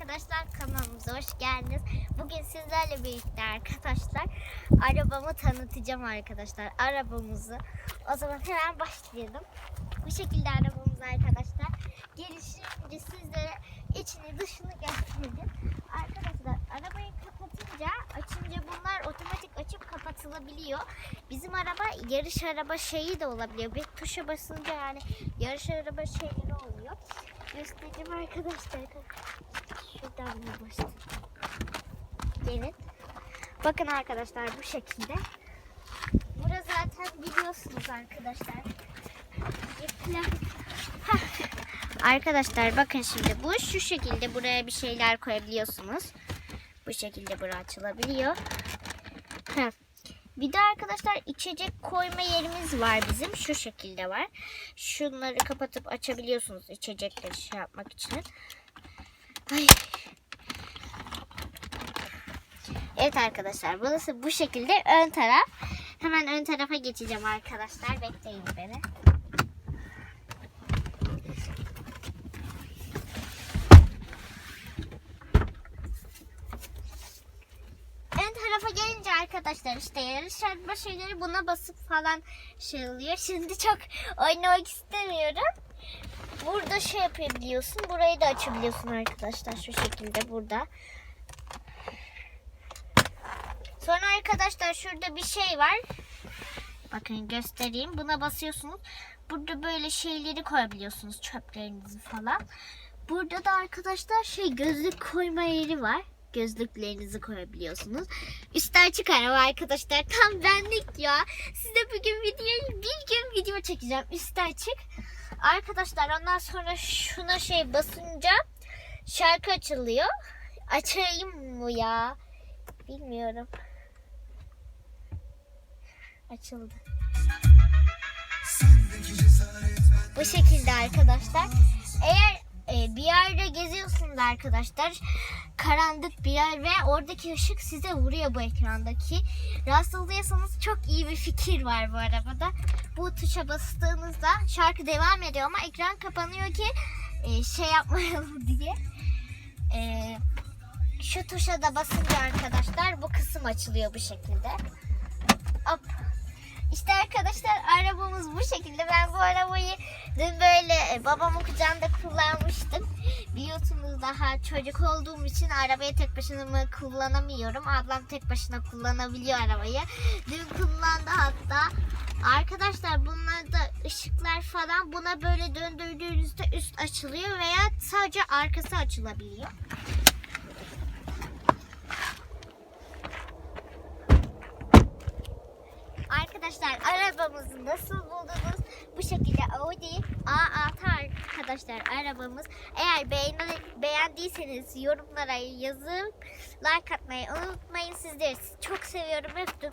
arkadaşlar kanalımıza hoş geldiniz. Bugün sizlerle birlikte arkadaşlar arabamı tanıtacağım arkadaşlar. Arabamızı. O zaman hemen başlayalım. Bu şekilde arabamız arkadaşlar. Gelişince sizlere içini dışını göstereceğim. Arkadaşlar arabayı kapatınca açınca bunlar otomatik açıp kapatılabiliyor. Bizim araba yarış araba şeyi de olabiliyor. Bir tuşa basınca yani yarış araba şeyleri oluyor. Göstereyim arkadaşlar. Şuradan başlayalım. Gelin. Bakın arkadaşlar bu şekilde. Burası zaten biliyorsunuz arkadaşlar. Arkadaşlar bakın şimdi bu şu şekilde buraya bir şeyler koyabiliyorsunuz. Bu şekilde bura açılabiliyor. Bir de arkadaşlar içecek koyma yerimiz var bizim. Şu şekilde var. Şunları kapatıp açabiliyorsunuz içecekleri şey yapmak için. Ay. Evet arkadaşlar burası bu şekilde ön taraf. Hemen ön tarafa geçeceğim arkadaşlar. Bekleyin beni. ön tarafa gelince arkadaşlar işte yarış araba şeyleri buna basıp falan şey oluyor. Şimdi çok oynamak istemiyorum. Burada şey yapabiliyorsun. Burayı da açabiliyorsun arkadaşlar şu şekilde burada. Sonra arkadaşlar şurada bir şey var. Bakın göstereyim. Buna basıyorsunuz. Burada böyle şeyleri koyabiliyorsunuz. Çöplerinizi falan. Burada da arkadaşlar şey gözlük koyma yeri var. Gözlüklerinizi koyabiliyorsunuz. Üstü açık araba arkadaşlar. Tam benlik ya. Size bugün video, bir gün video çekeceğim. Üstü açık. Arkadaşlar ondan sonra şuna şey basınca şarkı açılıyor. Açayım mı ya? Bilmiyorum. Açıldı. Bu şekilde arkadaşlar. Eğer geziyorsunuz arkadaşlar. Karanlık bir yer ve oradaki ışık size vuruyor bu ekrandaki. Rahatsız oluyorsanız çok iyi bir fikir var bu arabada. Bu tuşa bastığınızda şarkı devam ediyor ama ekran kapanıyor ki e, şey yapmayalım diye. E, şu tuşa da basınca arkadaşlar bu kısım açılıyor bu şekilde. Hop. İşte arkadaşlar arabamız bu şekilde. Ben bu arabayı dün böyle e, babamın kucağında kullanmıştım. Biliyorsunuz daha çocuk olduğum için arabayı tek başına kullanamıyorum. Ablam tek başına kullanabiliyor arabayı. Dün kullandı hatta. Arkadaşlar bunlarda ışıklar falan buna böyle döndürdüğünüzde üst açılıyor veya sadece arkası açılabiliyor. Arkadaşlar arabamızı nasıl buldunuz? Bu şekilde Audi A6 arkadaşlar arabamız. Eğer beğen beğendiyseniz yorumlara yazıp like atmayı unutmayın. Sizleri çok seviyorum. Öptüm.